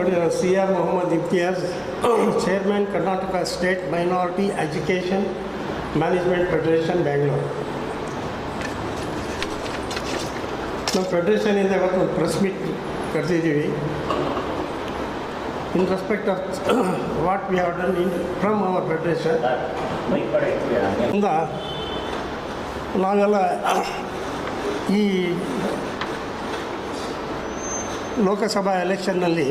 C R Mohammed Imtiaz chairman Karnataka state minority education management federation Bangalore ನಮ್ಮ ಫೆಡರೇಷನಿಂದ ಇವತ್ತು ಒಂದು press meet ಕರೆದಿದ್ದೀವಿ. In respect of what we have done in from our federation ಇಂದ ನಾವೆಲ್ಲ ಈ ಲೋಕಸಭಾ ಎಲೆಕ್ಷನ್ನಲ್ಲಿ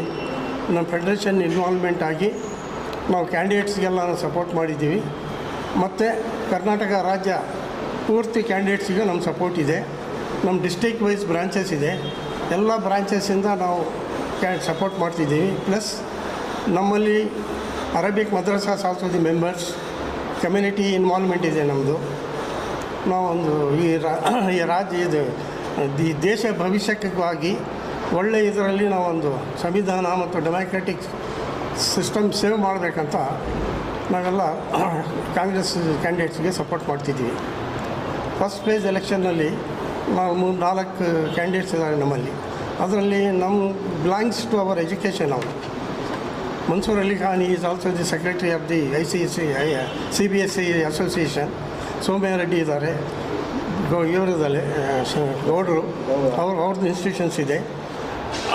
ನಮ್ಮ federation involvement ಆಗಿ ನಾವು ಕ್ಯಾಂಡಿಡೇಟ್ಸ್ಗೆಲ್ಲ ಸಪೋರ್ಟ್ ಮಾಡಿದ್ದೀವಿ. ಮತ್ತು ಕರ್ನಾಟಕ ರಾಜ್ಯ ಪೂರ್ತಿ ಕ್ಯಾಂಡಿಡೇಟ್ಸಿಗೆ ನಮ್ಮ ಸಪೋರ್ಟ್ ಇದೆ. ನಮ್ಮ ಡಿಸ್ಟಿಕ್ ವೈಸ್ ಬ್ರಾಂಚಸ್ ಇದೆ. ಎಲ್ಲ ಬ್ರಾಂಚಸ್ಸಿಂದ ನಾವು ಕ್ಯಾ ಸಪೋರ್ಟ್ ಮಾಡ್ತಿದ್ದೀವಿ. ಪ್ಲಸ್ ನಮ್ಮಲ್ಲಿ ಅರೇಬಿಕ್ ಮದ್ರಸಾ ಸಾಂಸ್ಕೃತಿ ಮೆಂಬರ್ಸ್ ಕಮ್ಯುನಿಟಿ ಇನ್ವಾಲ್ವ್ಮೆಂಟ್ ಇದೆ ನಮ್ಮದು ನಾವೊಂದು ಈ ರಾಜ್ಯ ಇದು ದೇಶ ಭವಿಷ್ಯಕ್ಕಾಗಿ ಒಳ್ಳೆಯ ಇದರಲ್ಲಿ ನಾವೊಂದು ಸಂವಿಧಾನ ಮತ್ತು ಡೆಮಾಕ್ರೆಟಿಕ್ ಸಿಸ್ಟಮ್ ಸೇವ್ ಮಾಡಬೇಕಂತ ನಾವೆಲ್ಲ ಕಾಂಗ್ರೆಸ್ ಕ್ಯಾಂಡಿಡೇಟ್ಸ್ಗೆ ಸಪೋರ್ಟ್ ಮಾಡ್ತಿದ್ದೀವಿ. ಫಸ್ಟ್ ಫೇಸ್ ಎಲೆಕ್ಷನ್ನಲ್ಲಿ ನಾವು ಮೂರು ನಾಲ್ಕು ಕ್ಯಾಂಡಿಡೇಟ್ಸ್ ಇದ್ದಾರೆ ನಮ್ಮಲ್ಲಿ. ಅದರಲ್ಲಿ ನಮ್ಮ ಬಿಲಾಂಗ್ಸ್ ಟು ಅವರ್ ಎಜುಕೇಷನ್ ಅವರು Mansoor Ali Khan is also the secretary of the I C C I C B S C association Soumya Reddy ಇದ್ದಾರೆ. ಇವರದಲ್ಲಿ ಗೌಡರು. ಅವ್ರ ಅವ್ರದ್ದು ಇನ್ಸ್ಟಿಟ್ಯೂಷನ್ಸ್ ಇದೆ.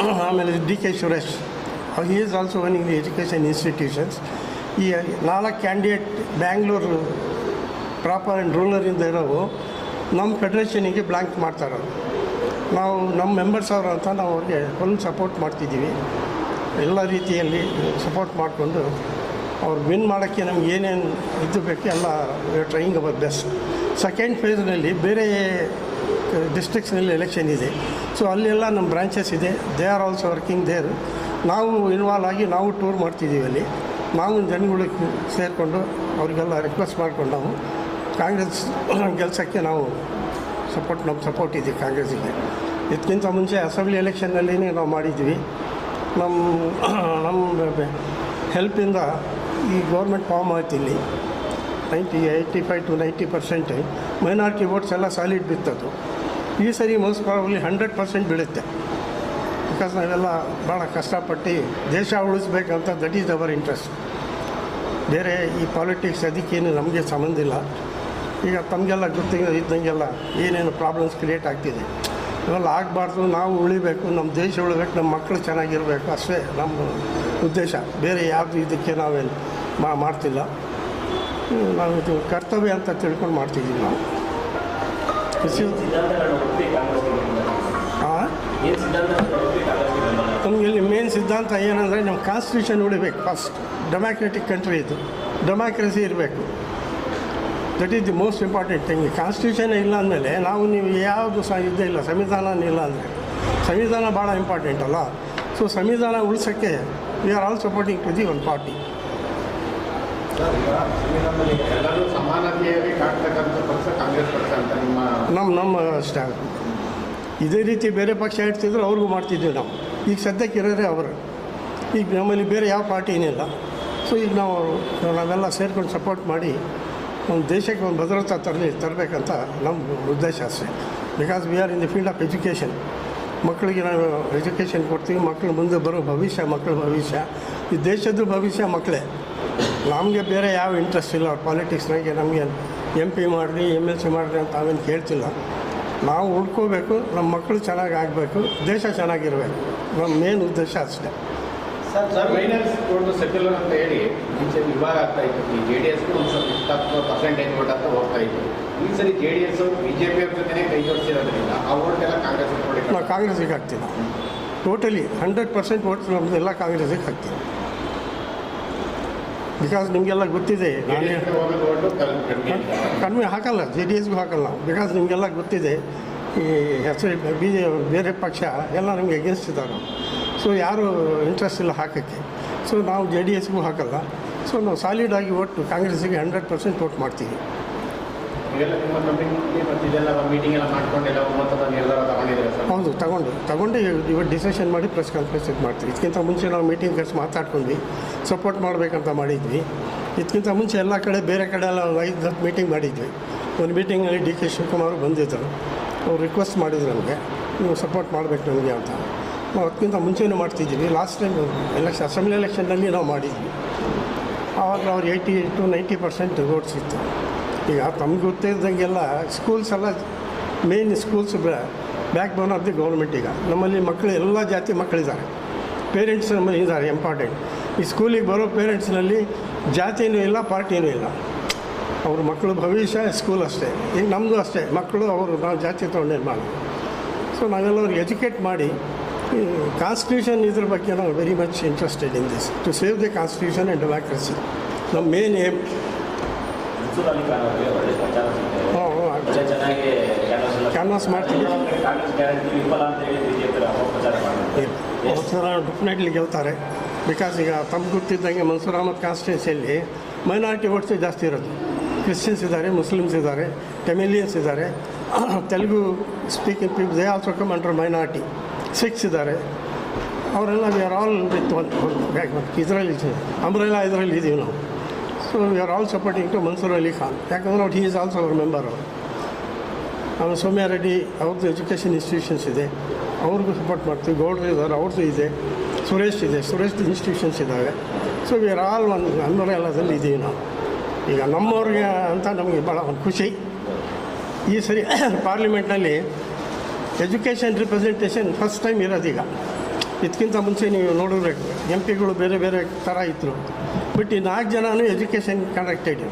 ಆಮೇಲೆ D K Suresh he is also one in education institutions ಈ ನಾಲ್ಕು candidate Bangalore proper and ರೂಲರಿಂದ ಇರೋವು ನಮ್ಮ ಫೆಡ್ರೇಷನಿಗೆ ಬ್ಲ್ಯಾಂಕ್ ಮಾಡ್ತಾರೆ ನಾವು ನಮ್ಮ ಮೆಂಬರ್ಸ್ ಅವರು ಅಂತ ನಾವು ಅವ್ರಿಗೆ ಫುಲ್ ಸಪೋರ್ಟ್ ಮಾಡ್ತಿದ್ದೀವಿ. ಎಲ್ಲ ರೀತಿಯಲ್ಲಿ ಸಪೋರ್ಟ್ ಮಾಡಿಕೊಂಡು ಅವ್ರು ವಿನ್ ಮಾಡೋಕ್ಕೆ ನಮ್ಗೆ ಏನೇನು ಇದು ಬೇಕು ಎಲ್ಲ ಟ್ರೈಯಿಂಗ್ ಅವರ್ ಬೆಸ್ಟ್ ಸೆಕೆಂಡ್ ಫೇಸ್ನಲ್ಲಿ ಬೇರೆ ಡಿಸ್ಟ್ರಿಕ್ಸ್ನಲ್ಲಿ ಎಲೆಕ್ಷನ್ ಇದೆ. ಸೊ ಅಲ್ಲೆಲ್ಲ ನಮ್ಮ ಬ್ರಾಂಚಸ್ ಇದೆ. They are also working there ನಾವು ಇನ್ವಾಲ್ವ್ ಆಗಿ ನಾವು ಟೂರ್ ಮಾಡ್ತಿದ್ದೀವಿ ಅಲ್ಲಿ. ನಾವು ಜನಗಳಿಗೆ ಸೇರಿಕೊಂಡು ಅವರಿಗೆಲ್ಲ ರಿಕ್ವೆಸ್ಟ್ ಮಾಡಿಕೊಂಡು ನಾವು ಕಾಂಗ್ರೆಸ್ ಕೆಲಸಕ್ಕೆ ನಾವು ಸಪೋರ್ಟ್ ನಮ್ಮ ಸಪೋರ್ಟ್ ಇದೆ ಕಾಂಗ್ರೆಸ್ಸಿಗೆ. ಇದಕ್ಕಿಂತ ಮುಂಚೆ ಅಸೆಂಬ್ಲಿ ಎಲೆಕ್ಷನ್ನಲ್ಲಿ ನಾವು ಮಾಡಿದ್ವಿ ನಮ್ಮ ನಮ್ಮ ಹೆಲ್ಪಿಂದ ಈ ಗೌರ್ಮೆಂಟ್ ಫಾರ್ಮ್ ಆಯ್ತು ಇಲ್ಲಿ. Ninety eighty five to ninety percent minority votes ಎಲ್ಲ ಸಾಲಿಡ್ ಬಿತ್ತದು. ಈ ಸರಿ ಪ್ರಾಬಬ್ಲಿ ಹಂಡ್ರೆಡ್ ಪರ್ಸೆಂಟ್ ಬೀಳುತ್ತೆ. ಬಿಕಾಸ್ ನಾವೆಲ್ಲ ಭಾಳ ಕಷ್ಟಪಟ್ಟು ದೇಶ ಉಳಿಸ್ಬೇಕಂತ ದಟ್ ಈಸ್ ಅವರ್ ಇಂಟ್ರೆಸ್ಟ್. ಬೇರೆ ಈ ಪಾಲಿಟಿಕ್ಸ್ ಅದಕ್ಕೇನು ನಮಗೆ ಸಂಬಂಧ ಇಲ್ಲ. ಈಗ ತಮಗೆಲ್ಲ ಗೊತ್ತಿಗೆ ಇದ್ದಂಗೆಲ್ಲ ಏನೇನು ಪ್ರಾಬ್ಲಮ್ಸ್ ಕ್ರಿಯೇಟ್ ಆಗ್ತಿದೆ. ಇವೆಲ್ಲ ಆಗಬಾರ್ದು, ನಾವು ಉಳಿಬೇಕು ನಮ್ಮ ದೇಶ ಉಳಿಬೇಕು ನಮ್ಮ ಮಕ್ಕಳು ಚೆನ್ನಾಗಿರಬೇಕು, ಅಷ್ಟೇ ನಮ್ಮ ಉದ್ದೇಶ. ಬೇರೆ ಯಾವುದು ಇದಕ್ಕೆ ನಾವೇನು ಮಾಡ್ತಿಲ್ಲ. ನಾವು ಇದು ಕರ್ತವ್ಯ ಅಂತ ತಿಳ್ಕೊಂಡು ಮಾಡ್ತಿದ್ದೀವಿ ನಾವು. ನಮಗೆ ಇಲ್ಲಿ ಮೇನ್ ಸಿದ್ಧಾಂತ ಏನಂದರೆ ನಮ್ಮ ಕಾನ್ಸ್ಟಿಟ್ಯೂಷನ್ ಉಳಿಬೇಕು ಫಸ್ಟ್ ಡೆಮಾಕ್ರೆಟಿಕ್ ಕಂಟ್ರಿ ಇದು ಡೆಮಾಕ್ರಸಿ ಇರಬೇಕು that is the most important thing constitution ಇಲ್ಲ ಅಂದಮೇಲೆ ನಾವು ನೀವು ಯಾವುದು ಸಹ ಇದ್ದೇ ಇಲ್ಲ ಸಂವಿಧಾನ ಇಲ್ಲ ಅಂದರೆ ಸಂವಿಧಾನ ಭಾಳ ಇಂಪಾರ್ಟೆಂಟ್ ಅಲ್ಲ ಸೊ ಸಂವಿಧಾನ ಉಳಿಸೋಕ್ಕೆ we are all supporting to the one party ಎಲ್ಲರೂ ಸಮಾನತೆಯಾಗಿ ಕಾಣ್ತಕ್ಕಂಥ ಪಕ್ಷ ಕಾಂಗ್ರೆಸ್ ಪಕ್ಷ ಅಂತ ನಿಮ್ಮ ನಮ್ಮ ಸ್ಟ್ಯಾಂಡ್ ಇದೇ ರೀತಿ ಬೇರೆ ಪಕ್ಷ ಇಡ್ತಿದ್ರು ಅವ್ರಿಗೂ ಮಾಡ್ತಿದ್ವಿ ನಾವು. ಈಗ ಸದ್ಯಕ್ಕೆ ಇರೋದೇ ಅವರು. ಈಗ ನಮ್ಮಲ್ಲಿ ಬೇರೆ ಯಾವ ಪಾರ್ಟಿ ಏನಿಲ್ಲ. ಸೊ ಈಗ ನಾವು ನಾವೆಲ್ಲ ಸೇರ್ಕೊಂಡು ಸಪೋರ್ಟ್ ಮಾಡಿ ಒಂದು ದೇಶಕ್ಕೆ ಒಂದು ಭದ್ರತಾ ತರಲಿ ತರಬೇಕಂತ ನಮ್ಮ ಉದ್ದೇಶ ಅಷ್ಟೇ. Because we are in the field of education ಮಕ್ಕಳಿಗೆ ನಾವು ಎಜುಕೇಷನ್ ಕೊಡ್ತೀವಿ, ಮಕ್ಕಳು ಮುಂದೆ ಬರೋ ಭವಿಷ್ಯ, ಮಕ್ಕಳ ಭವಿಷ್ಯ. ಈ ದೇಶದ ಭವಿಷ್ಯ ಮಕ್ಕಳೇ. ನಮಗೆ ಬೇರೆ ಯಾವ ಇಂಟ್ರೆಸ್ಟ್ ಇಲ್ಲ. ಪಾಲಿಟಿಕ್ಸ್ನಾಗೆ ನಮಗೆ ಎಂ ಪಿ ಮಾಡಿರಿ ಎಂ ಎಲ್ ಸಿ ಮಾಡಿರಿ ಅಂತ ಅವೇನು ಕೇಳ್ತಿಲ್ಲ. ನಾವು ಉಳ್ಕೋಬೇಕು ನಮ್ಮ ಮಕ್ಕಳು ಚೆನ್ನಾಗಿ ಆಗಬೇಕು ದೇಶ ಚೆನ್ನಾಗಿರಬೇಕು. ನಮ್ಮ ಮೇನ್ ಉದ್ದೇಶ ಅಷ್ಟೇ. ಸರ್ ಸೆಕ್ಯುಲರ್ ಅಂತ ಹೇಳಿ ಮುಂಚೆ ವಿಭಾಗ ಆಗ್ತಾ ಇತ್ತು. ಈ ಜೆ ಡಿ ಎಸ್ಗೆ ಒಂದು ಸ್ವಲ್ಪ ಇಪ್ಪತ್ತು ಪರ್ಸೆಂಟೇಜ್ ವೋಟ್ ಅಂತ ಹೋಗ್ತಾ ಇತ್ತು. ಈ ಸರಿ J D S B J P ಅವ್ರ ಜೊತೆನೇ ಕೈ ಜೋಡಿಸಿರೋದ್ರಿಂದ ಆ ವೋಟ್ ಎಲ್ಲ ಕಾಂಗ್ರೆಸ್ ನಾವು ಕಾಂಗ್ರೆಸ್ಸಿಗೆ ಹಾಕ್ತೀವಿ ಟೋಟಲಿ ಹಂಡ್ರೆಡ್ ಪರ್ಸೆಂಟ್ ಓಟ್ಸ್ ನಮ್ಮದು ಎಲ್ಲ ಕಾಂಗ್ರೆಸ್ಸಿಗೆ ಹಾಕ್ತೀವಿ. ಬಿಕಾಸ್ ನಿಮಗೆಲ್ಲ ಗೊತ್ತಿದೆ ನಾನೇ ಕಡಿಮೆ ಕಡಿಮೆ ಹಾಕಲ್ಲ ಜೆ ಡಿ ಎಸ್ಗೂ ಹಾಕಲ್ಲ. ಬಿಕಾಸ್ ನಿಮಗೆಲ್ಲ ಗೊತ್ತಿದೆ ಈ ಹೆಸರು ಬಿ ಜೆ ಬೇರೆ ಪಕ್ಷ ಎಲ್ಲ ನಮಗೆ ಅಗೇನ್ಸ್ಟ್ ಇದ್ದಾರೆ ಸೊ ಯಾರು ಇಂಟ್ರೆಸ್ಟ್ ಇಲ್ಲ ಹಾಕೋಕ್ಕೆ. ಸೊ ನಾವು ಜೆ ಡಿ ಎಸ್ಗೂ ಹಾಕಲ್ಲ. ಸೊ ನಾವು ಸಾಲಿಡಾಗಿ ಒಟ್ಟು ಕಾಂಗ್ರೆಸ್ಸಿಗೆ ಹಂಡ್ರೆಡ್ ಪರ್ಸೆಂಟ್ ವೋಟ್ ಮಾಡ್ತೀವಿ. ಮೀಟಿಂಗ್ ಎಲ್ಲ ಮಾಡ್ಕೊಂಡು ಹೌದು, ತಗೊಂಡು ತಗೊಂಡು ಇವತ್ತು ಡಿಸಿಷನ್ ಮಾಡಿ ಪ್ರೆಸ್ ಕಾನ್ಫರೆನ್ಸ್ ಮಾಡ್ತೀವಿ. ಇದಕ್ಕಿಂತ ಮುಂಚೆ ನಾವು ಮೀಟಿಂಗ್ ಕರೆಸಿ ಮಾತಾಡ್ಕೊಂಡ್ವಿ ಸಪೋರ್ಟ್ ಮಾಡಬೇಕಂತ ಮಾಡಿದ್ವಿ. ಇದಕ್ಕಿಂತ ಮುಂಚೆ ಎಲ್ಲ ಕಡೆ ಬೇರೆ ಕಡೆ ಎಲ್ಲ ಐದು ಮೀಟಿಂಗ್ ಮಾಡಿದ್ವಿ. ಒಂದು ಮೀಟಿಂಗಲ್ಲಿ ಡಿ ಕೆ ಶಿವಕುಮಾರ್ ಬಂದಿದ್ದರು ಅವ್ರು ರಿಕ್ವೆಸ್ಟ್ ಮಾಡಿದ್ರು ನಮಗೆ, ನೀವು ಸಪೋರ್ಟ್ ಮಾಡಬೇಕು ನಮಗೆ ಅಂತ. ನಾವು ಅದಕ್ಕಿಂತ ಮುಂಚೆನೂ ಮಾಡ್ತಿದ್ದೀವಿ. ಲಾಸ್ಟ್ ಟೈಮ್ ಎಲೆಕ್ಷನ್ ಅಸೆಂಬ್ಲಿ ಎಲೆಕ್ಷನ್ನಲ್ಲಿ ನಾವು ಮಾಡಿದ್ವಿ. ಆವಾಗ ಅವ್ರು eighty to ninety percent votes ಇತ್ತು. ಈಗ ತಮ್ಗೆ ಗೊತ್ತಿದ್ದಂಗೆಲ್ಲ ಸ್ಕೂಲ್ಸ್ ಎಲ್ಲ main schools backbone of the government ಈಗ. ನಮ್ಮಲ್ಲಿ ಮಕ್ಕಳು ಎಲ್ಲ ಜಾತಿ ಮಕ್ಕಳಿದ್ದಾರೆ ಪೇರೆಂಟ್ಸ್ ನಮ್ಮಲ್ಲಿ ಇದ್ದಾರೆ ಇಂಪಾರ್ಟೆಂಟ್ ಈ ಸ್ಕೂಲಿಗೆ ಬರೋ ಪೇರೆಂಟ್ಸ್ನಲ್ಲಿ ಜಾತಿಯೂ ಇಲ್ಲ, ಪಾರ್ಟಿನೂ ಇಲ್ಲ. ಅವ್ರ ಮಕ್ಕಳ ಭವಿಷ್ಯ ಸ್ಕೂಲ್ ಅಷ್ಟೇ. ಈಗ ನಮ್ಮದು ಅಷ್ಟೇ. ಮಕ್ಕಳು ಅವರು ನಾವು ಜಾತಿ ತೊಗೊಂಡು ನಿರ್ಮಾಣ. ಸೊ ನಾವೆಲ್ಲ ಅವ್ರಿಗೆ ಎಜುಕೇಟ್ ಮಾಡಿ ಕಾನ್ಸ್ಟಿಟ್ಯೂಷನ್ ಇದ್ರ ಬಗ್ಗೆ ನಾವು very much interested in this to save the constitution and democracy ನಮ್ಮ ಮೇನ್ ಏಮ್ ಮನ್ಸೂರ್ ಅಲಿ ಖಾನ್ ಒಳ್ಳೆ ಪ್ರಚಾರ ಸಿಗ್ತದೆ ಒಳ್ಳೆ ಚೆನ್ನಾಗಿ ಕ್ಯಾನ್ವಾಸ್ ಎಲ್ಲ ಕ್ಯಾನ್ವಾಸ್ ಮಾಡ್ತೀವಿ. ಕಾಂಗ್ರೆಸ್ ಗ್ಯಾರಂಟಿ ವಿಫಲ ಅಂತ ಹೇಳಿ ಬಿಜೆಪಿ ಅಪಪ್ರಚಾರ ಮಾಡಿದ್ರು ಅವಸರ ಡೆಫಿನೆಟ್ಲಿ ಗೆಲ್ತಾರೆ ಬಿಕಾಸ್ ಈಗ ತಮ್ಗೆ ಗೊತ್ತಿದ್ದಂಗೆ ಮನ್ಸೂರ್ ಅಹಮದ್ ಕಾನ್ಸ್ಟಿಟ್ಯೂನ್ಸಿಯಲ್ಲಿ ಮೈನಾರಿಟಿ ಓಟ್ಸೇ ಜಾಸ್ತಿ ಇರೋದು. ಕ್ರಿಶ್ಚಿಯನ್ಸ್ ಇದ್ದಾರೆ ಮುಸ್ಲಿಮ್ಸ್ ಇದ್ದಾರೆ ಟೆಮಿಲಿಯನ್ಸ್ ಇದ್ದಾರೆ. Telugu speaking people they also come under minority Sikhs ಇದ್ದಾರೆ. ಅವರೆಲ್ಲ ವಿ ಆರ್ ಆಲ್ ವಿತ್ ಒಂದು ಇದರಲ್ಲಿ ಅಂಬ್ರೆಲ್ಲ ಇದರಲ್ಲಿ ಇದ್ದೀವಿ ನಾವು. So we are all supporting to Mansoor Ali Khan ಯಾಕಂದ್ರೆ ಅವ್ರು he is also our member ಅವರು ಆಮೇಲೆ ಸೌಮ್ಯ ರೆಡ್ಡಿ ಅವ್ರದ್ದು ಎಜುಕೇಷನ್ ಇನ್ಸ್ಟಿಟ್ಯೂಷನ್ಸ್ ಇದೆ ಅವ್ರಿಗೂ ಸಪೋರ್ಟ್ ಮಾಡ್ತೀವಿ ಗೌಡ್ರು ಇದ್ದಾರೆ ಅವ್ರದ್ದು ಇದೆ ಸುರೇಶ್ ಇದೆ ಸುರೇಶ್ ಇನ್ಸ್ಟಿಟ್ಯೂಷನ್ಸ್ ಇದ್ದಾವೆ ಸೊ ವಿ ಆರ್ ಆಲ್ ಒಂದು ಅಂಬರೆಲ್ಲದಲ್ಲಿ ಇದ್ದೀವಿ ನಾವು ಈಗ ನಮ್ಮವ್ರಿಗೆ ಅಂತ ನಮಗೆ ಭಾಳ ಒಂದು ಖುಷಿ. ಈ ಸರಿ ಪಾರ್ಲಿಮೆಂಟ್ನಲ್ಲಿ ಎಜುಕೇಷನ್ ರಿಪ್ರೆಸೆಂಟೇಷನ್ ಫಸ್ಟ್ ಟೈಮ್ ಇರೋದೀಗ ಇದಕ್ಕಿಂತ ಮುಂಚೆ ನೀವು ನೋಡಿರ್ಬೇಕು ಎಂ ಪಿಗಳು ಬೇರೆ ಬೇರೆ ಥರ ಇದ್ದರು ಬಟ್ ಈ ನಾಲ್ಕು ಜನನೂ ಎಜುಕೇಷನ್ ಕನೆಕ್ಟೆಡ್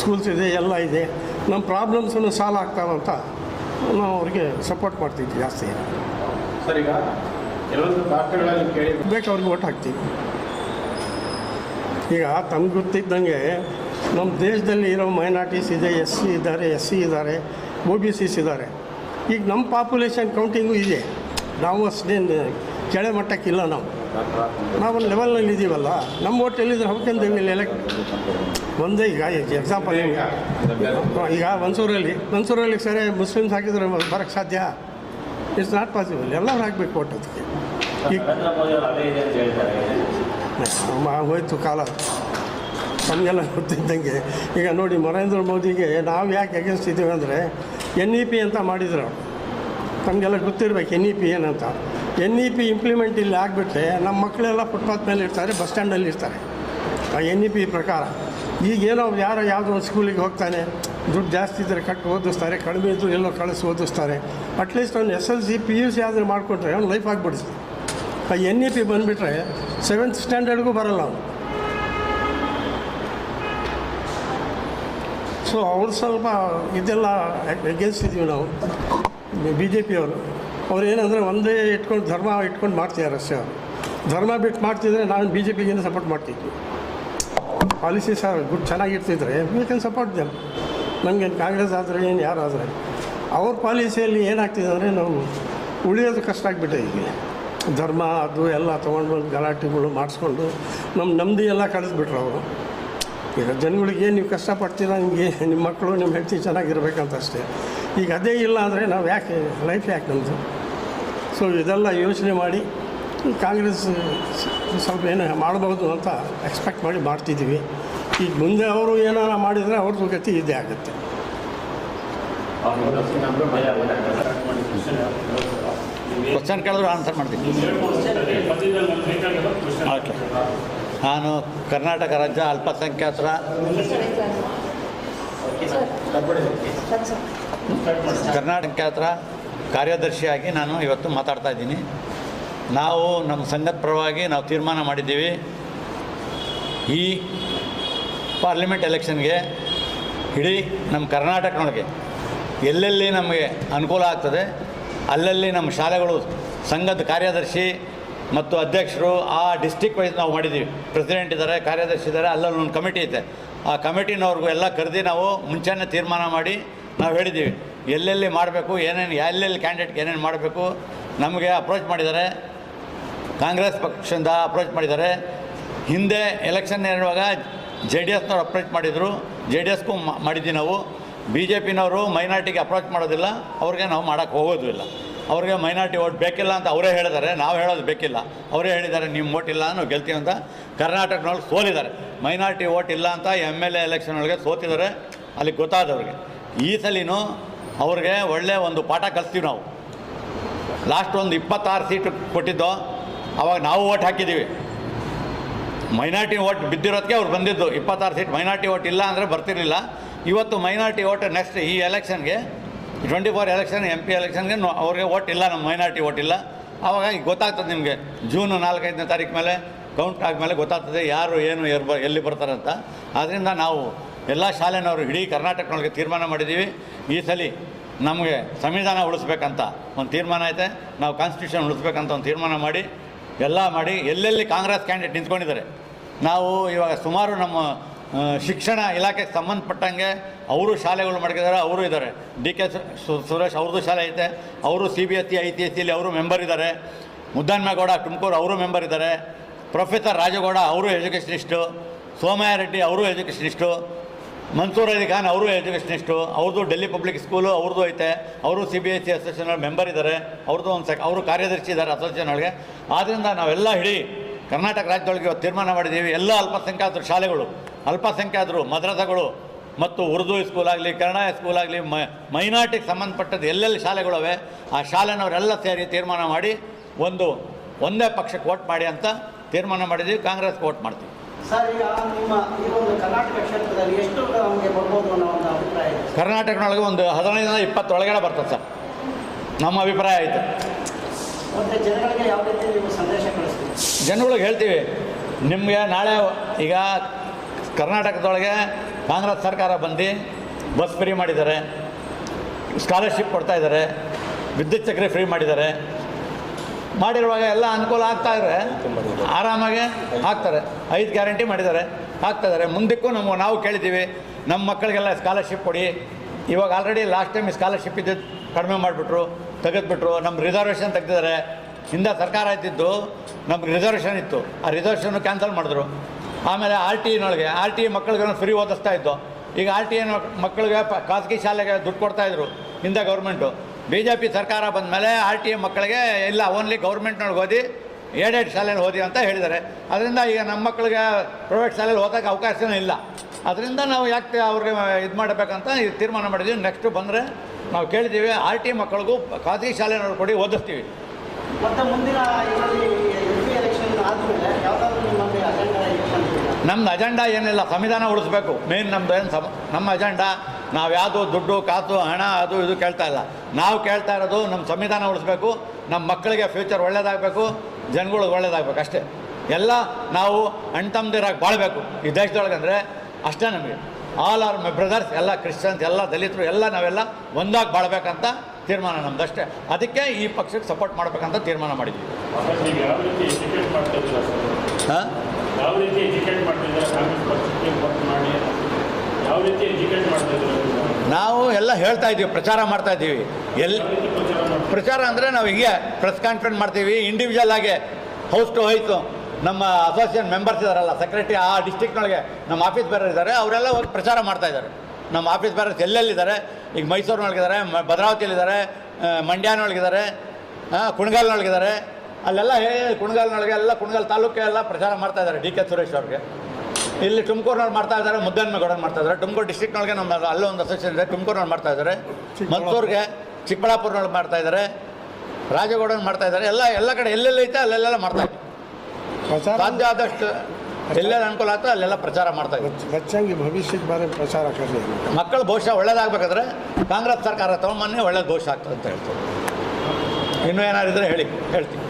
ಸ್ಕೂಲ್ಸ್ ಇದೆ ಎಲ್ಲ ಇದೆ. ನಮ್ಮ ಪ್ರಾಬ್ಲಮ್ಸನ್ನು ಸಾಲ್ವ್ ಅಂತ ನಾವು ಅವ್ರಿಗೆ ಸಪೋರ್ಟ್ ಮಾಡ್ತಿದ್ವಿ ಜಾಸ್ತಿ. ಸರ್ ಈಗ ಕೆಲವೊಂದು ಕೇಳಿ ಬೇಕು ಅವ್ರಿಗೆ ಓಟ್ ಹಾಕ್ತೀವಿ. ಈಗ ತಮ್ಗೆ ಗೊತ್ತಿದ್ದಂಗೆ ನಮ್ಮ ದೇಶದಲ್ಲಿ ಇರೋ ಮೈನಾರಿಟೀಸ್ ಇದೆ ಎಸ್ ಸಿ ಇದ್ದಾರೆ ಎಸ್ ಸಿ ಇದ್ದಾರೆ ಒ ಬಿ ಸಿಸ್ ಇದ್ದಾರೆ. ಈಗ ನಮ್ಮ ಪಾಪ್ಯುಲೇಷನ್ ಕೌಂಟಿಂಗು ಇದೆ. ನಾವು ಅಷ್ಟೇನು ಕೆಳ ಮಟ್ಟಕ್ಕಿಲ್ಲ ನಾವು. ನಾವು ಒಂದು ಲೆವೆಲ್ನಲ್ಲಿ ಇದ್ದೀವಲ್ಲ ನಮ್ಮ ಓಟ್ ಎಲ್ಲಿದ್ರೆ ಹೌಕೆಂದು ಇಲ್ಲಿ ಎಲೆಕ್ಟ್ ಒಂದೇ ಈಗ ಎಕ್ಸಾಂಪಲ್ ಈಗ ಮನ್ಸೂರಲ್ಲಿ ಮನ್ಸೂರಲ್ಲಿ ಸರಿ ಮುಸ್ಲಿಮ್ಸ್ ಹಾಕಿದ್ರೆ ಬರೋಕ್ಕೆ ಸಾಧ್ಯ? ಇಟ್ಸ್ ನಾಟ್ ಪಾಸಿಬಲ್ ಎಲ್ಲರೂ ಹಾಕ್ಬೇಕು ಓಟ್ ಅದಕ್ಕೆ ಈಗ ಹೋಯ್ತು ಕಾಲ. ನಮಗೆಲ್ಲ ಗೊತ್ತಿದ್ದಂಗೆ. ಈಗ ನೋಡಿ, ನರೇಂದ್ರ ಮೋದಿಗೆ ನಾವು ಯಾಕೆ ಅಗೇನ್ಸ್ಟ್ ಇದ್ದೀವಿ ಅಂದರೆ ಎನ್ ಇ ಪಿ ಅಂತ ಮಾಡಿದ್ರು. ನಮಗೆಲ್ಲ ಗೊತ್ತಿರ್ಬೇಕು ಎನ್ ಇ ಪಿ ಏನಂತ. ಎನ್ ಇ ಪಿ ಇಂಪ್ಲಿಮೆಂಟ್ ಇಲ್ಲಿ ಆಗಿಬಿಟ್ರೆ ನಮ್ಮ ಮಕ್ಕಳೆಲ್ಲ ಫುಟ್ಪಾತ್ ಮೇಲೆ ಇರ್ತಾರೆ, ಬಸ್ ಸ್ಟ್ಯಾಂಡಲ್ಲಿ ಇರ್ತಾರೆ. ಆ ಎನ್ ಇ ಪಿ ಪ್ರಕಾರ. ಈಗೇನೋ ಯಾರೋ ಯಾವುದೋ ಒಂದು ಸ್ಕೂಲಿಗೆ ಹೋಗ್ತಾನೆ, ದುಡ್ಡು ಜಾಸ್ತಿ ಇದ್ದರೆ ಕಟ್ಟು ಓದಿಸ್ತಾರೆ, ಕಡಿಮೆ ಇದ್ದರೂ ಎಲ್ಲೋ ಕಳಿಸಿ ಓದಿಸ್ತಾರೆ. ಅಟ್ಲೀಸ್ಟ್ ಒಂದು S L C P U C ಆದರೂ ಮಾಡಿಕೊಟ್ರೆ ಅವ್ನು ಲೈಫ್ ಆಗಿಬಿಡಿಸ್ತಾರೆ ಆ ಎನ್ ಇ ಪಿ ಬಂದುಬಿಟ್ರೆ ಸೆವೆಂತ್ ಸ್ಟ್ಯಾಂಡರ್ಡ್ಗೂ ಬರಲ್ಲ ಅವನು. ಸೊ ಅವ್ರು ಸ್ವಲ್ಪ ಇದೆಲ್ಲ ಎಗೇನ್ಸ್ಟ್ ಇದೀವಿ ನಾವು, ಬಿ ಜೆ ಪಿಯವರು ಅವ್ರು ಏನಂದರೆ ಒಂದೇ ಇಟ್ಕೊಂಡು ಧರ್ಮ ಇಟ್ಕೊಂಡು ಮಾಡ್ತಿದ್ದಾರೆ ಅಷ್ಟೇ ಧರ್ಮ ಬಿಟ್ಟು ಮಾಡ್ತಿದ್ರೆ ನಾನು ಬಿ ಜೆ ಪಿಗಿಂತ ಸಪೋರ್ಟ್ ಮಾಡ್ತಿದ್ವಿ ಪಾಲಿಸಿ ಸರ್, ಗುಡ್ ಚೆನ್ನಾಗಿರ್ತಿದ್ರೆ ವಿ ಸಪೋರ್ಟ್ ದೆಮ್ ನಮಗೆ ಕಾಂಗ್ರೆಸ್ ಆದರೆ ಏನು ಯಾರಾದರೆ ಅವ್ರ ಪಾಲಿಸಿಯಲ್ಲಿ ಏನಾಗ್ತಿದೆ ಅಂದರೆ ನಾವು ಉಳಿಯೋದು ಕಷ್ಟ ಆಗಿಬಿಟ್ಟೆ ಈಗ. ಧರ್ಮ ಅದು ಎಲ್ಲ ತೊಗೊಂಡು ಬಂದು ಗಲಾಟೆಗಳು ಮಾಡಿಸ್ಕೊಂಡು ನಮ್ಮ ನೆಮ್ಮದಿ ಎಲ್ಲ ಕಳಿಸ್ಬಿಟ್ರು ಅವರು. ಈಗ ಜನಗಳಿಗೆ ನೀವು ಕಷ್ಟಪಡ್ತೀರ ನಿಮಗೆ ನಿಮ್ಮ ಮಕ್ಕಳು, ನಿಮ್ಮ ಹೆಂಡತಿ ಚೆನ್ನಾಗಿರ್ಬೇಕಂತ ಅಷ್ಟೇ. ಈಗ ಅದೇ ಇಲ್ಲ ಅಂದರೆ ನಾವು ಯಾಕೆ ಲೈಫ್ ಯಾಕೆ ನಮ್ಮದು ಸೊ ಇದೆಲ್ಲ ಯೋಚನೆ ಮಾಡಿ ಕಾಂಗ್ರೆಸ್ ಸ್ವಲ್ಪ ಏನು ಮಾಡಬಹುದು ಅಂತ ಎಕ್ಸ್ಪೆಕ್ಟ್ ಮಾಡಿ ಮಾಡ್ತಿದ್ದೀವಿ. ಈಗ ಮುಂದೆ ಅವರು ಏನಾರ ಮಾಡಿದರೆ ಅವ್ರದ್ದು ಗತಿ ಇದೇ ಆಗುತ್ತೆ. ಕ್ವಶನ್ ಕೇಳಿದ್ರು ಆನ್ಸರ್ ಮಾಡ್ತೀನಿ. ಓಕೆ ನಾನು ಕರ್ನಾಟಕ ರಾಜ್ಯ ಅಲ್ಪಸಂಖ್ಯಾತರ. ಕರ್ನಾಟಕ ಕಾರ್ಯದರ್ಶಿಯಾಗಿ ನಾನು ಇವತ್ತು ಮಾತಾಡ್ತಾ ಇದ್ದೀನಿ. ನಾವು ನಮ್ಮ ಸಂಘದ ಪರವಾಗಿ ನಾವು ತೀರ್ಮಾನ ಮಾಡಿದ್ದೀವಿ. ಈ ಪಾರ್ಲಿಮೆಂಟ್ ಎಲೆಕ್ಷನ್ಗೆ ಇಡೀ ನಮ್ಮ ಕರ್ನಾಟಕನೊಳಗೆ ಎಲ್ಲೆಲ್ಲಿ ನಮಗೆ ಅನುಕೂಲ ಆಗ್ತದೆ, ಅಲ್ಲಲ್ಲಿ ನಮ್ಮ ಶಾಲೆಗಳು ಸಂಘದ ಕಾರ್ಯದರ್ಶಿ ಮತ್ತು ಅಧ್ಯಕ್ಷರು ಆ ಡಿಸ್ಟಿಕ್ ವೈಸ್ ನಾವು ಮಾಡಿದ್ದೀವಿ. ಪ್ರೆಸಿಡೆಂಟ್ ಇದ್ದಾರೆ, ಕಾರ್ಯದರ್ಶಿ ಇದ್ದಾರೆ, ಅಲ್ಲಲ್ಲಿ ಒಂದು ಕಮಿಟಿ ಇದೆ ಆ ಕಮಿಟಿನವ್ರಿಗೂ ಎಲ್ಲ ಕರೆದಿ ನಾವು ಮುಂಚೆನೇ ತೀರ್ಮಾನ ಮಾಡಿ ನಾವು ಹೇಳಿದ್ದೀವಿ. ಎಲ್ಲೆಲ್ಲಿ ಮಾಡಬೇಕು, ಏನೇನು, ಎಲ್ಲೆಲ್ಲಿ ಕ್ಯಾಂಡಿಡೇಟ್ಗೆ ಏನೇನು ಮಾಡಬೇಕು, ನಮಗೆ ಅಪ್ರೋಚ್ ಮಾಡಿದ್ದಾರೆ. ಕಾಂಗ್ರೆಸ್ ಪಕ್ಷದಿಂದ ಅಪ್ರೋಚ್ ಮಾಡಿದ್ದಾರೆ. ಹಿಂದೆ ಎಲೆಕ್ಷನ್ ಇರುವಾಗ ಜೆ ಡಿ ಎಸ್ನವ್ರು ಅಪ್ರೋಚ್ ಮಾಡಿದರು. ಜೆ ಡಿ ಎಸ್ಗೂ ಮಾಡಿದ್ದೀವಿ ನಾವು. ಬಿ ಜೆ ಪಿನವರು ಮೈನಾರಿಟಿಗೆ ಅಪ್ರೋಚ್ ಮಾಡೋದಿಲ್ಲ. ಅವ್ರಿಗೆ ನಾವು ಮಾಡೋಕ್ಕೆ ಹೋಗೋದೂ ಇಲ್ಲ. ಅವ್ರಿಗೆ ಮೈನಾರಿಟಿ ಓಟ್ ಬೇಕಿಲ್ಲ ಅಂತ ಅವರೇ ಹೇಳಿದ್ದಾರೆ. ನಾವು ಹೇಳೋದು ಬೇಕಿಲ್ಲ. ಅವರೇ ಹೇಳಿದ್ದಾರೆ ನಿಮ್ಮ ಓಟ್ ಇಲ್ಲ, ನಾವು ಗೆಲ್ತೀವಿ ಅಂತ ಕರ್ನಾಟಕನವ್ರು ಸೋಲಿದ್ದಾರೆ. ಮೈನಾರಿಟಿ ಓಟ್ ಇಲ್ಲ ಅಂತ ಎಂ ಎಲ್ ಎ ಎಲೆಕ್ಷನ್ ಒಳಗೆ ಸೋತಿದ್ದಾರೆ. ಅಲ್ಲಿಗೆ ಗೊತ್ತಾದವ್ರಿಗೆ. ಈ ಸಲಿನೂ ಅವ್ರಿಗೆ ಒಳ್ಳೆಯ ಒಂದು ಪಾಠ ಕಲಿಸ್ತೀವಿ ನಾವು. ಲಾಸ್ಟ್ ಒಂದು ಇಪ್ಪತ್ತಾರು ಸೀಟ್ ಕೊಟ್ಟಿದ್ದೋ, ಅವಾಗ ನಾವು ಓಟ್ ಹಾಕಿದ್ದೀವಿ. ಮೈನಾರಿಟಿ ಓಟ್ ಬಿದ್ದಿರೋದಕ್ಕೆ ಅವ್ರು ಬಂದಿದ್ದು. ಇಪ್ಪತ್ತಾರು ಸೀಟ್ ಮೈನಾರಿಟಿ ಓಟ್ ಇಲ್ಲ ಅಂದರೆ ಬರ್ತಿರಲಿಲ್ಲ. ಇವತ್ತು ಮೈನಾರಿಟಿ ಓಟ್ ನೆಕ್ಸ್ಟ್ ಈ ಎಲೆಕ್ಷನ್ಗೆ twenty four election M P ಎಲೆಕ್ಷನ್ಗೆ ಅವ್ರಿಗೆ ಓಟ್ ಇಲ್ಲ ನಮ್ಮ ಮೈನಾರಿಟಿ ಓಟ್ ಇಲ್ಲ. ಈಗ ಗೊತ್ತಾಗ್ತದೆ ನಿಮಗೆ. ಜೂನ್ ನಾಲ್ಕೈದನೇ ತಾರೀಕು ಮೇಲೆ ಕೌಂಟ್ ಆದಮೇಲೆ ಗೊತ್ತಾಗ್ತದೆ ಯಾರು ಏನು ಎಲ್ಲಿ ಬರ್ತಾರೆ ಅಂತ ಆದ್ದರಿಂದ ನಾವು ಎಲ್ಲ ಶಾಲೆನವರು ಇಡೀ ಕರ್ನಾಟಕದೊಳಗೆ ತೀರ್ಮಾನ ಮಾಡಿದ್ದೀವಿ ಈ ಸಲ ನಮಗೆ ಸಂವಿಧಾನ ಉಳಿಸ್ಬೇಕಂತ ಒಂದು ತೀರ್ಮಾನ ಐತೆ. ನಾವು ಕಾನ್ಸ್ಟಿಟ್ಯೂಷನ್ ಉಳಿಸ್ಬೇಕಂತ ಒಂದು ತೀರ್ಮಾನ ಮಾಡಿ, ಎಲ್ಲ ಮಾಡಿ, ಎಲ್ಲೆಲ್ಲಿ ಕಾಂಗ್ರೆಸ್ ಕ್ಯಾಂಡಿಡೇಟ್ ನಿಂತ್ಕೊಂಡಿದ್ದಾರೆ. ನಾವು ಇವಾಗ ಸುಮಾರು ನಮ್ಮ ಶಿಕ್ಷಣ ಇಲಾಖೆಗೆ ಸಂಬಂಧಪಟ್ಟಂಗೆ ಅವರು ಶಾಲೆಗಳು ಮಾಡಿದ್ದಾರೆ ಅವರು ಇದ್ದಾರೆ. ಡಿ ಕೆ ಸುರೇಶ್ ಅವ್ರದ್ದು ಶಾಲೆ ಐತೆ, ಅವರು C B S C I C S ಸಿಲಿ ಅವರು ಮೆಂಬರ್ ಇದ್ದಾರೆ. ಮುದ್ದನ್ಮೇಗೌಡ ತುಮಕೂರು ಅವರು ಮೆಂಬರ್ ಇದ್ದಾರೆ. ಪ್ರೊಫೆಸರ್ ರಾಜಗೌಡ ಅವರು ಎಜುಕೇಷನಿಸ್ಟು ಸೋಮಯ್ಯ ರೆಡ್ಡಿ ಅವರು ಎಜುಕೇಷನಿಸ್ಟು ಮನ್ಸೂರ್ ಅಲಿ ಖಾನ್ ಅವರು ಎಜುಕೇಷನಿಸ್ಟು ಅವ್ರದ್ದು ಡೆಲ್ಲಿ ಪಬ್ಲಿಕ್ ಸ್ಕೂಲು ಅವ್ರದ್ದು ಐತೆ. ಅವರು C B S C association member ಇದ್ದಾರೆ ಅವ್ರದ್ದು ಒಂದು ಸೆಕ್ ಅವರು ಕಾರ್ಯದರ್ಶಿ ಇದ್ದಾರೆ ಅಸೋಸಿಯೇಷನ್ ಒಳಗೆ. ಆದ್ದರಿಂದ ನಾವೆಲ್ಲ ಹಿಡಿ ಕರ್ನಾಟಕ ರಾಜ್ಯದೊಳಗೆ ಇವತ್ತು ತೀರ್ಮಾನ ಮಾಡಿದ್ದೀವಿ. ಎಲ್ಲ ಅಲ್ಪಸಂಖ್ಯಾತರು ಶಾಲೆಗಳು, ಅಲ್ಪಸಂಖ್ಯಾತರು ಮದ್ರಸಗಳು ಮತ್ತು ಉರ್ದು ಸ್ಕೂಲ್ ಆಗಲಿ, ಕನ್ನಡ ಸ್ಕೂಲ್ ಆಗಲಿ ಮೈನಾರ್ಟಿಗೆ ಸಂಬಂಧಪಟ್ಟದ್ದು ಎಲ್ಲೆಲ್ಲಿ ಶಾಲೆಗಳವೆ, ಆ ಶಾಲೆನವರೆಲ್ಲ ಸೇರಿ ತೀರ್ಮಾನ ಮಾಡಿ ಒಂದು ಒಂದೇ ಪಕ್ಷಕ್ಕೆ ವೋಟ್ ಮಾಡಿ ಅಂತ ತೀರ್ಮಾನ ಮಾಡಿದ್ದೀವಿ. ಕಾಂಗ್ರೆಸ್ಗೆ ವೋಟ್ ಮಾಡ್ತೀವಿ. ಸರ್ ಈಗ ನಿಮ್ಮ ಈ ಒಂದು ಕರ್ನಾಟಕ ಕ್ಷೇತ್ರದಲ್ಲಿ ಎಷ್ಟು ನಮಗೆ ಬರ್ಬೋದು ಅನ್ನೋ ಒಂದು ಅಭಿಪ್ರಾಯ ಇದೆ. ಕರ್ನಾಟಕದೊಳಗೆ ಒಂದು ಹದಿನೈದರಿಂದ ಇಪ್ಪತ್ತೊಳಗಡೆ ಬರ್ತದೆ ಸರ್. ನಮ್ಮ ಅಭಿಪ್ರಾಯ ಆಯಿತು ಮತ್ತೆ ಜನಗಳಿಗೆ ಯಾವ ರೀತಿ ನೀವು ಸಂದೇಶ ಕಳಿಸ್ತೀವಿ ಜನಗಳಿಗೆ ಹೇಳ್ತೀವಿ ನಿಮಗೆ ನಾಳೆ ಈಗ ಕರ್ನಾಟಕದೊಳಗೆ ಕಾಂಗ್ರೆಸ್ ಸರ್ಕಾರ ಬಂದು ಬಸ್ ಫ್ರೀ ಮಾಡಿದ್ದಾರೆ ಸ್ಕಾಲರ್ಶಿಪ್ ಕೊಡ್ತಾ ಇದ್ದಾರೆ ವಿದ್ಯುತ್ ಚಕ್ರಿ ಫ್ರೀ ಮಾಡಿದ್ದಾರೆ. ಮಾಡಿರುವಾಗ ಎಲ್ಲ ಅನುಕೂಲ ಆಗ್ತಾ ಇದ್ರೆ ಆರಾಮಾಗಿ ಹಾಕ್ತಾರೆ. ಐದು ಗ್ಯಾರಂಟಿ ಮಾಡಿದ್ದಾರೆ. ಹಾಕ್ತಾ ಇದ್ದಾರೆ. ಮುಂದಕ್ಕೂ ನಮ್ಮ ನಾವು ಕೇಳಿದ್ದೀವಿ. ನಮ್ಮ ಮಕ್ಕಳಿಗೆಲ್ಲ ಸ್ಕಾಲರ್ಶಿಪ್ ಕೊಡಿ. ಇವಾಗ ಆಲ್ರೆಡಿ ಲಾಸ್ಟ್ ಟೈಮ್ ಸ್ಕಾಲರ್ಶಿಪ್ ಇದ್ದು ಕಡಿಮೆ ಮಾಡಿಬಿಟ್ರು, ತೆಗೆದುಬಿಟ್ರು. ನಮ್ಮ ರಿಸರ್ವೇಷನ್ ತೆಗೆದಿದ್ದಾರೆ. ಹಿಂದೆ ಸರ್ಕಾರ ಇದ್ದಿದ್ದು ನಮ್ಗೆ ರಿಸರ್ವೇಷನ್ ಇತ್ತು. ಆ ರಿಸರ್ವೇಷನ್ ಕ್ಯಾನ್ಸಲ್ ಮಾಡಿದ್ರು. ಆಮೇಲೆ ಆರ್ ಟಿ ಇನೊಳಗೆ ಆರ್ ಟಿ ಮಕ್ಕಳಿಗೆ ಫ್ರೀ ಓದಿಸ್ತಾ ಇತ್ತು ಈಗ ಆರ್ ಟಿ ಮಕ್ಕಳಿಗೆ ಖಾಸಗಿ ಶಾಲೆಗೆ ದುಡ್ಡು ಕೊಡ್ತಾಯಿದ್ರು ಹಿಂದೆ ಗೌರ್ಮೆಂಟು ಬಿ ಜೆ ಪಿ ಸರ್ಕಾರ ಬಂದಮೇಲೆ ಆರ್ ಟಿ ಎ ಮಕ್ಕಳಿಗೆ ಇಲ್ಲ ಓನ್ಲಿ ಗೌರ್ಮೆಂಟ್ನೊಳಗೆ ಓದಿ ಏಡೆಡ್ ಶಾಲೆಯಲ್ಲಿ ಓದಿ ಅಂತ ಹೇಳಿದ್ದಾರೆ. ಅದರಿಂದ ಈಗ ನಮ್ಮ ಮಕ್ಕಳಿಗೆ ಪ್ರೈವೇಟ್ ಶಾಲೆಯಲ್ಲಿ ಓದೋಕ್ಕೆ ಅವಕಾಶವೂ ಇಲ್ಲ. ಅದರಿಂದ ನಾವು ಯಾಕೆ ಅವ್ರಿಗೆ ಇದು ಮಾಡಬೇಕಂತ ಈ ತೀರ್ಮಾನ ಮಾಡಿದ್ದೀವಿ ನೆಕ್ಸ್ಟ್ ಬಂದರೆ ನಾವು ಕೇಳಿದ್ದೀವಿ ಆರ್ ಟಿ ಮಕ್ಕಳಿಗೂ ಖಾಸಗಿ ಶಾಲೆನವ್ರು ಕೊಡಿ ಓದಿಸ್ತೀವಿ. ನಮ್ಮದು ಅಜೆಂಡಾ ಇಟ್ಕೊಂಡಿದ್ದೀರಾ ನಮ್ದು ಅಜೆಂಡಾ ಏನಿಲ್ಲ ಸಂವಿಧಾನ ಉಳಿಸ್ಬೇಕು. ಮೇನ್ ನಮ್ದು ಏನು ಸಮ ನಮ್ಮ ಅಜೆಂಡಾ ನಾವು ಯಾವುದು ದುಡ್ಡು ಕಾತು ಹಣ ಅದು ಇದು ಕೇಳ್ತಾ ಇಲ್ಲ. ನಾವು ಕೇಳ್ತಾ ಇರೋದು ನಮ್ಮ ಸಂವಿಧಾನ ಉಳಿಸ್ಬೇಕು ನಮ್ಮ ಮಕ್ಕಳಿಗೆ ಫ್ಯೂಚರ್ ಒಳ್ಳೇದಾಗಬೇಕು ಜನಗಳಿಗೆ ಒಳ್ಳೇದಾಗಬೇಕು ಅಷ್ಟೇ. ಎಲ್ಲ ನಾವು ಅಣ್ಣ ತಮ್ಮದಿರಾಗಿ ಬಾಳಬೇಕು. ಈ ದೇಶದೊಳಗೆ ಅಂದರೆ ಅಷ್ಟೇ ನಮಗೆ. ಆಲ್ ಆರ್ ಮೈ ಬ್ರದರ್ಸ್ ಎಲ್ಲ ಕ್ರಿಶ್ಚಿಯನ್ಸ್ ಎಲ್ಲ ದಲಿತರು ಎಲ್ಲ ನಾವೆಲ್ಲ ಒಂದಾಗಿ ಬಾಳ್ಬೇಕಂತ ತೀರ್ಮಾನ ನಮ್ದು ಅಷ್ಟೇ. ಅದಕ್ಕೆ ಈ ಪಕ್ಷಕ್ಕೆ ಸಪೋರ್ಟ್ ಮಾಡಬೇಕಂತ ತೀರ್ಮಾನ ಮಾಡಿದ್ವಿ. ಹಾಂ? ನೀವು? ಎಲ್ಲ ಹೇಳ್ತಾ ಇದ್ದೀವಿ ಪ್ರಚಾರ ಮಾಡ್ತಾ ಇದ್ದೀವಿ. ಎಲ್ಲಿ ಪ್ರಚಾರ ಅಂದರೆ ನಾವು ಹೀಗೆ ಪ್ರೆಸ್ ಕಾನ್ಫರೆನ್ಸ್ ಮಾಡ್ತೀವಿ ಇಂಡಿವಿಜುವಲ್ ಆಗಿ ಹೌಸ್ ಟು ಹೌಸು ನಮ್ಮ ಅಸೋಸಿಯೇಷನ್ ಮೆಂಬರ್ಸ್ ಇದ್ದಾರಲ್ಲ ಸೆಕ್ರೆಟರಿ ಆ ಡಿಸ್ಟಿಕ್ನೊಳಗೆ ನಮ್ಮ ಆಫೀಸ್ ಬೇರೆ ಇದ್ದಾರೆ ಅವರೆಲ್ಲ ಹೋಗಿ ಪ್ರಚಾರ ಮಾಡ್ತಾ ಇದ್ದಾರೆ. ನಮ್ಮ ಆಫೀಸ್ ಬೇರೆ ಎಲ್ಲೆಲ್ಲಿದ್ದಾರೆ ಈಗ ಮೈಸೂರಿನೊಳಗಿದ್ದಾರೆ ಮ ಭದ್ರಾವತಿಯಲ್ಲಿದ್ದಾರೆ ಮಂಡ್ಯನೊಳಗಿದ್ದಾರೆ ಕುಣಗಾಲ್ನೊಳಗಿದ್ದಾರೆ ಅಲ್ಲೆಲ್ಲ ಹೇಳಿ ಕುಣಗಾಲ್ನೊಳಗೆ ಎಲ್ಲ ಕುಣಗಾಲ್ ತಾಲೂಕೆಲ್ಲ ಪ್ರಚಾರ ಮಾಡ್ತಾ ಇದ್ದಾರೆ ಡಿ ಕೆ ಸುರೇಶ್ ಅವ್ರಿಗೆ. ಇಲ್ಲಿ ತುಮಕೂರಿನವ್ರು ಮಾಡ್ತಾ ಇದ್ದಾರೆ ಮುದ್ದನ್ಮೇಗೌಡನ್ ಮಾಡ್ತಾ ಇದ್ದಾರೆ. ತುಮಕೂರು ಡಿಸ್ಟಿಕ್ನೊಳಗೆ ನಮ್ಮ ಅಲ್ಲೇ ಒಂದು ಅಸೋಸಿಯೇಷನ್ ಇದೆ ತುಮಕೂರಿನವ್ರು ಮಾಡ್ತಾ ಇದ್ದಾರೆ. ಮದ್ದೂರಿಗೆ ಚಿಕ್ಕಬಳ್ಳಾಪುರನವ್ರು ಮಾಡ್ತಾ ಇದ್ದಾರೆ. ರಾಜಗೌಡನ್ ಮಾಡ್ತಾ ಇದ್ದಾರೆ. ಎಲ್ಲ ಎಲ್ಲ ಕಡೆ ಎಲ್ಲೆಲ್ಲ ಐತೆ ಅಲ್ಲೆಲ್ಲ ಮಾಡ್ತಾ ಇದ್ದಾರೆ. ಸಾಧ್ಯ ಆದಷ್ಟು ಎಲ್ಲೆಲ್ಲ ಅನುಕೂಲ ಆಗ್ತದೆ ಅಲ್ಲೆಲ್ಲ ಪ್ರಚಾರ ಮಾಡ್ತಾ ಇದ್ದಾರೆ. ಭವಿಷ್ಯಕ್ಕೆ ಬಚ್ಚಂಗಿ ಭವಿಷ್ಯದ ಬಾರಿ ಪ್ರಚಾರ ಮಕ್ಕಳ ಭವಿಷ್ಯ ಒಳ್ಳೇದಾಗಬೇಕಾದ್ರೆ ಕಾಂಗ್ರೆಸ್ ಸರ್ಕಾರ ತಗೊಂಬನ್ನೇ ಒಳ್ಳೇದು ಭವಿಷ್ಯ ಆಗ್ತದೆ ಅಂತ ಹೇಳ್ತೀವಿ ಇನ್ನೂ ಏನಾದ್ರು ಇದ್ರೆ ಹೇಳಿ ಹೇಳ್ತೀವಿ